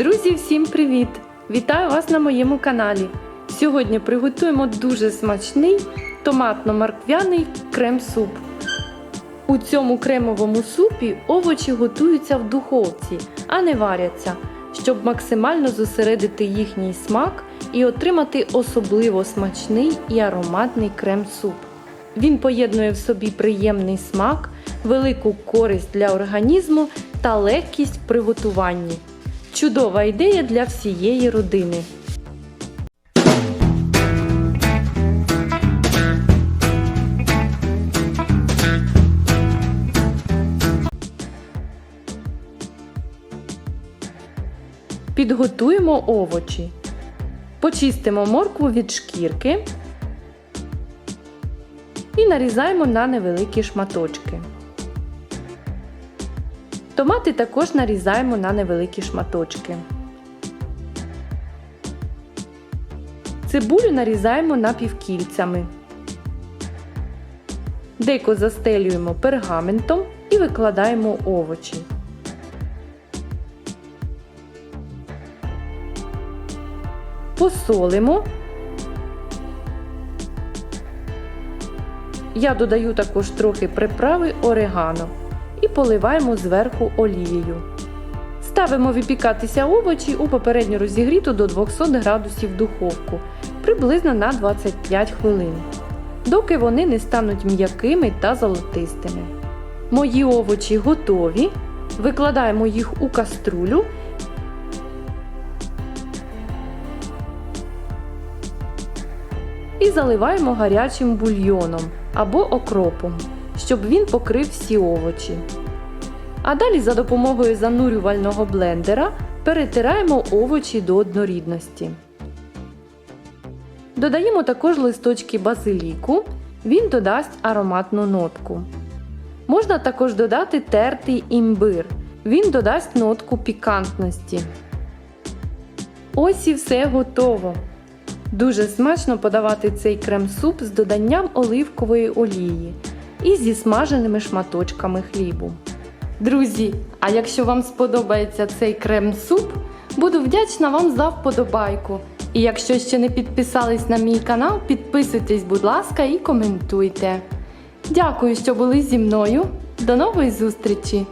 Друзі, всім привіт! Вітаю вас на моєму каналі. Сьогодні приготуємо дуже смачний томатно-морквяний крем-суп. У цьому кремовому супі овочі готуються в духовці, а не варяться, щоб максимально зосередити їхній смак і отримати особливо смачний і ароматний крем-суп. Він поєднує в собі приємний смак, велику користь для організму та легкість в приготуванні. Чудова ідея для всієї родини. Підготуємо овочі. Почистимо моркву від шкірки і нарізаємо на невеликі шматочки. Томати також нарізаємо на невеликі шматочки. Цибулю нарізаємо напівкільцями. Деко застелюємо пергаментом і викладаємо овочі. Посолимо. Я додаю також трохи приправи орегано і поливаємо зверху олією. Ставимо випікатися овочі у попередньо розігріту до 200 градусів духовку приблизно на 25 хвилин, доки вони не стануть м'якими та золотистими. Мої овочі готові. Викладаємо їх у каструлю і заливаємо гарячим бульйоном або окропом, щоб він покрив всі овочі. А далі за допомогою занурювального блендера перетираємо овочі до однорідності. Додаємо також листочки базиліку, він додасть ароматну нотку. Можна також додати тертий імбир, він додасть нотку пікантності. Ось і все готово. Дуже смачно подавати цей крем-суп з доданням оливкової олії і зі смаженими шматочками хлібу. Друзі, а якщо вам сподобається цей крем-суп, буду вдячна вам за вподобайку. І якщо ще не підписались на мій канал, підписуйтесь, будь ласка, і коментуйте. Дякую, що були зі мною. До нової зустрічі!